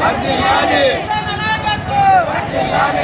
Martiniani! Martiniani!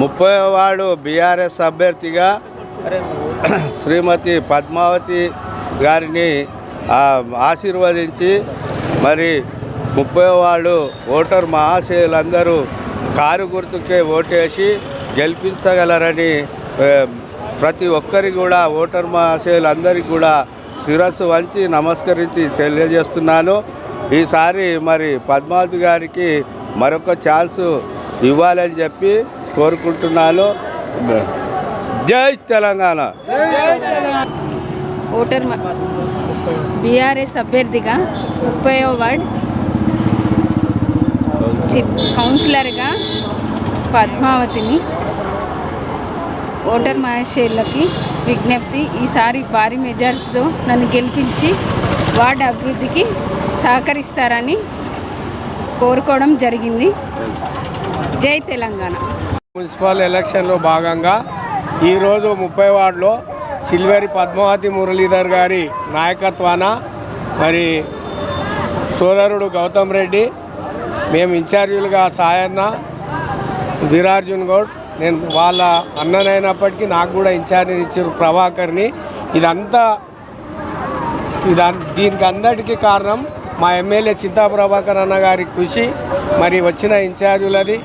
ముప్పై వాడు BRS అభ్యర్థిగా శ్రీమతి పద్మావతి గారిని ఆశీర్వదించి మరి ముప్పై వాళ్ళు ఓటర్ మహాశయులందరూ కారు గుర్తుకే ఓటేసి గెలిపించగలరని ప్రతి ఒక్కరికి కూడా ఓటర్ మహాశయులందరికీ కూడా శిరస్సు వంచి నమస్కరించి తెలియజేస్తున్నాను. ఈసారి మరి పద్మావతి గారికి మరొక ఛాన్స్ ఇవ్వాలని చెప్పి కోరుకుంటున్నాను. జై తెలంగాణ. ఓటర్ బీఆర్ఎస్ అభ్యర్థిగా ముప్పై వార్డ్ చి- కౌన్సిలర్గా పద్మావతిని ఓటర్ మహేశ్వర్లకి విజ్ఞప్తి ఈసారి భారీ మెజార్టీతో నన్ను గెలిపించి వార్డు అభివృద్ధికి సహకరిస్తారని కోరుకోవడం జరిగింది. జై తెలంగాణ. మున్సిపల్ ఎలక్షన్లో భాగంగా ఈరోజు ముప్పై వార్డులో సిల్వేరి పద్మావతి మురళీధర్ గారి నాయకత్వాన మరి సోదరుడు గౌతమ్ రెడ్డి మేము ఇన్ఛార్జీలుగా సాయన్న వీరార్జున్ గౌడ్ నేను వాళ్ళ అన్ననైనప్పటికీ నాకు కూడా ఇన్ఛార్జిని ఇచ్చారు ప్రభాకర్ని. ఇదంతా ఇదా దీనికి అందరికీ కారణం మా ఎమ్మెల్యే చింతా ప్రభాకర్ అన్న గారి కృషి మరి వచ్చిన ఇన్ఛార్జీలది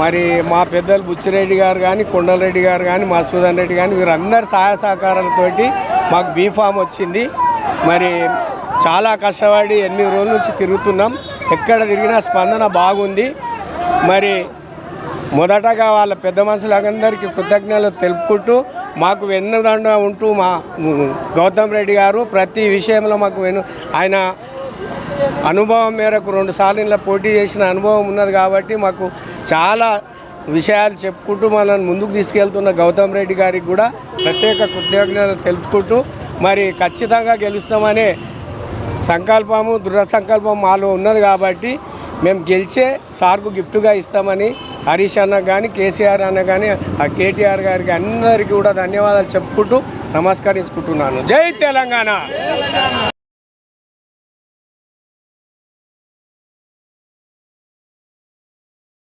మరి మా పెద్దలు బుచ్చిరెడ్డి గారు కానీ కొండలరెడ్డి గారు కానీ మధుసూదన్ రెడ్డి కానీ వీరందరి సహాయ సహకారాలతోటి మాకు బీఫామ్ వచ్చింది. మరి చాలా కష్టపడి ఎనిమిది రోజుల నుంచి తిరుగుతున్నాం. ఎక్కడ తిరిగినా స్పందన బాగుంది. మరి మొదటగా వాళ్ళ పెద్ద మనుషులందరికీ కృతజ్ఞతలు తెలుపుకుంటూ మాకు వెన్నుదండ ఉంటూ మా గౌతమ్ రెడ్డి గారు ప్రతి విషయంలో మాకు వెను ఆయన అనుభవం మేరకు రెండు సార్లు ఇలా పోటీ చేసిన అనుభవం ఉన్నది కాబట్టి మాకు చాలా విషయాలు చెప్పుకుంటూ మనల్ని ముందుకు తీసుకెళ్తున్న గౌతమ్ రెడ్డి గారికి కూడా ప్రత్యేక కృతజ్ఞతలు తెలుపుకుంటూ మరి ఖచ్చితంగా గెలుస్తామనే సంకల్పము దృఢ సంకల్పం మాలో ఉన్నది కాబట్టి మేము గెలిచే సార్కు గిఫ్ట్గా ఇస్తామని హరీష్ అన్న కానీ కేసీఆర్ అన్న కానీ ఆ కేటీఆర్ గారికి అందరికీ కూడా ధన్యవాదాలు చెప్పుకుంటూ నమస్కరించుకుంటున్నాను. జై తెలంగాణ!